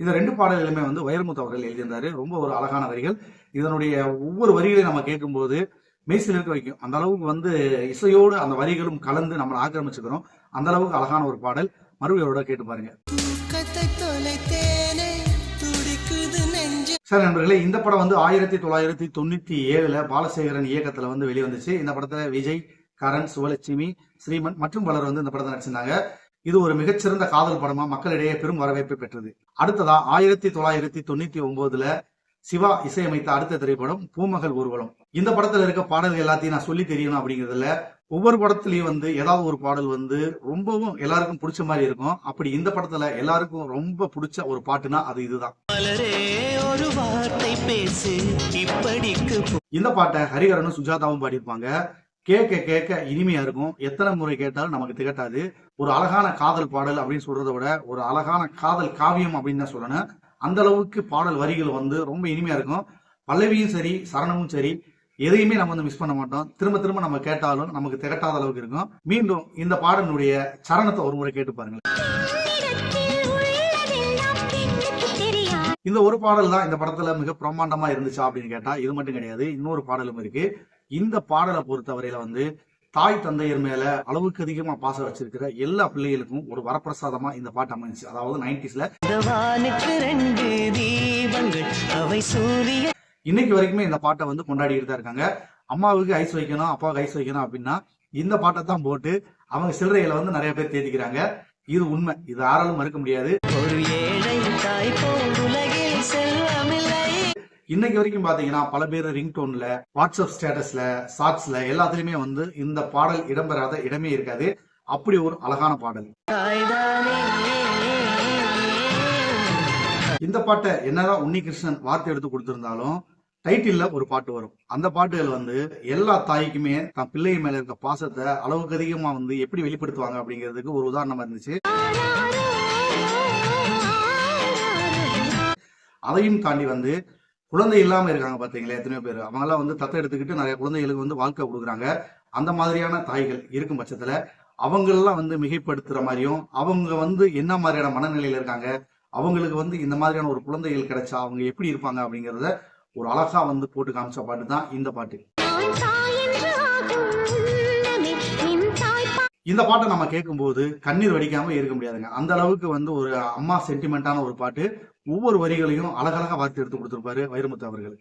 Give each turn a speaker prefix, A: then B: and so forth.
A: இந்த ரெண்டு பாடல்களுமே வந்து வைரமுத்து அவர்கள் எழுதியிருந்தாரு. ரொம்ப ஒரு அழகான வரிகள். இதனுடைய ஒவ்வொரு வரிகளையும் நம்ம கேட்கும்போது மெய்சில் இருக்க வைக்கும். அந்த அளவுக்கு வந்து இசையோடு அந்த வரிகளும் கலந்து நம்மளை ஆக்கிரமிச்சுக்கிறோம் அந்த அளவுக்கு அழகான ஒரு பாடல். மறுபடியோட கேட்டு பாருங்க. சார் நண்பர்களே இந்த படம் வந்து ஆயிரத்தி தொள்ளாயிரத்தி தொண்ணூத்தி ஏழுல பாலசேகரன் இயக்கத்துல வந்து வெளிவந்துச்சு. இந்த படத்துல விஜய் கரண் சுவலட்சுமி ஸ்ரீமன் மற்றும் பலர் வந்து இந்த படத்தை நடிச்சிருந்தாங்க. இது ஒரு மிகச்சிறந்த காதல் படமா மக்களிடையே பெரும் வரவேற்பை பெற்றது. அடுத்ததா ஆயிரத்தி தொள்ளாயிரத்தி தொண்ணூத்தி ஒன்பதுல சிவா இசையமைத்த அடுத்த திரைப்படம் பூமகள் ஊர்வலம். இந்த படத்துல இருக்க பாடல்கள் எல்லாத்தையும் நான் சொல்லி தெரியணும் அப்படிங்கறதுல ஒவ்வொரு படத்துலயும் வந்து ஏதாவது ஒரு பாடல் வந்து ரொம்பவும் எல்லாருக்கும் பிடிச்ச மாதிரி இருக்கும். அப்படி இந்த படத்துல எல்லாருக்கும் ரொம்ப பிடிச்ச ஒரு பாட்டுனா அது இதுதான். இந்த பாட்டை ஹரிஹரனும் சுஜாதாவும் பாடியிருப்பாங்க. கேட்க கேட்க இனிமையா இருக்கும். எத்தனை முறை கேட்டாலும் நமக்கு திகட்டாது. ஒரு அழகான காதல் பாடல் அப்படின்னு சொல்றதை விட ஒரு அழகான காதல் காவியம் அப்படின்னு தான் சொல்லணும். அந்த அளவுக்கு பாடல் வரிகள் வந்து ரொம்ப இனிமையா இருக்கும். பல்லவியும் சரி சரணமும் சரி எதையுமே நம்ம வந்து மிஸ் பண்ண மாட்டோம். திரும்ப திரும்ப நம்ம கேட்டாலும் நமக்கு திகட்டாத அளவுக்கு இருக்கும். மீண்டும் இந்த பாடலுடைய சரணத்தை ஒரு முறை கேட்டு பாருங்க இந்த ஒரு பாடல் தான் இந்த படத்துல மிக பிரம்மாண்டமா இருந்துச்சா அப்படின்னு கேட்டா இது மட்டும் கிடையாது. இன்னொரு பாடலும் இருக்கு. இந்த பாடலை பொறுத்தவரையில வந்து தாய் தந்தையர் மேல அளவுக்கு அதிகமா பாசம் வச்சிருக்கிற எல்லா பிள்ளைகளுக்கும் ஒரு வரப்பிரசாதமா இந்த பாட்டு அமைஞ்சுச்சு. அதாவது நைன்டிஸ்ல. இன்னைக்கு வரைக்குமே இந்த பாட்டை வந்து கொண்டாடிட்டு தான் இருக்காங்க. அம்மாவுக்கு ஐஸ் வைக்கணும் அப்பாவுக்கு ஐஸ் வைக்கணும் அப்படின்னா இந்த பாட்டை தான் போட்டு அவங்க சில்லறைகளை வந்து நிறைய பேர் தேடிக்கிறாங்க இது உண்மை. இது யாராலும் மறுக்க முடியாது.
B: ஒரு ஏழை தாய் போல் உலகில் செல்வமில்லை.
A: இன்னைக்கு வரைக்கும் பாத்தீங்கன்னா பல பேர் ரிங்டோன்ல வாட்ஸ்அப் ஸ்டேட்டஸ்ல ஷார்ட்ஸ்ல எல்லாத்துலயுமே வந்து இந்த பாடல் இடம்பெறாத இடமே இருக்காது. அப்படி ஒரு அழகான பாடல். இந்த பாட்டை என்னதான் உன்னிகிருஷ்ணன் வார்த்தை எடுத்து கொடுத்திருந்தாலும் டைட்டில்ல ஒரு பாட்டு வரும். அந்த பாட்டுகள் வந்து எல்லா தாய்க்குமே தன் பிள்ளை மேல இருக்க பாசத்தை அளவுக்கு அதிகமா வந்து எப்படி வெளிப்படுத்துவாங்க அப்படிங்கிறதுக்கு ஒரு உதாரணமா இருந்துச்சு. அதையும் தாண்டி வந்து குழந்தை இல்லாம இருக்காங்க பாத்தீங்களா எத்தனையோ பேர்? அவங்க எல்லாம் வந்து தத்தை எடுத்துக்கிட்டு நிறைய குழந்தைகளுக்கு வந்து வாழ்க்கை கொடுக்குறாங்க. அந்த மாதிரியான தாய்கள் இருக்கும் பட்சத்துல அவங்களெல்லாம் வந்து மிகைப்படுத்துற மாதிரியும் அவங்க வந்து என்ன மாதிரியான மனநிலையில இருக்காங்க அவங்களுக்கு வந்து இந்த மாதிரியான ஒரு குழந்தைகள் கிடைச்சா அவங்க எப்படி இருப்பாங்க அப்படிங்கறத ஒரு அழகா வந்து போட்டு காமிச்ச பாட்டு தான் இந்த பாட்டு. இந்த பாட்டை நம்ம கேட்கும்போது கண்ணீர் வடிக்காம இருக்க முடியாதுங்க. அந்த அளவுக்கு வந்து ஒரு அம்மா சென்டிமெண்டான ஒரு பாட்டு. ஒவ்வொரு வரிகளையும் அழகழகா வார்த்தை எடுத்து கொடுத்திருப்பாரு வைரமுத்து அவர்கள்.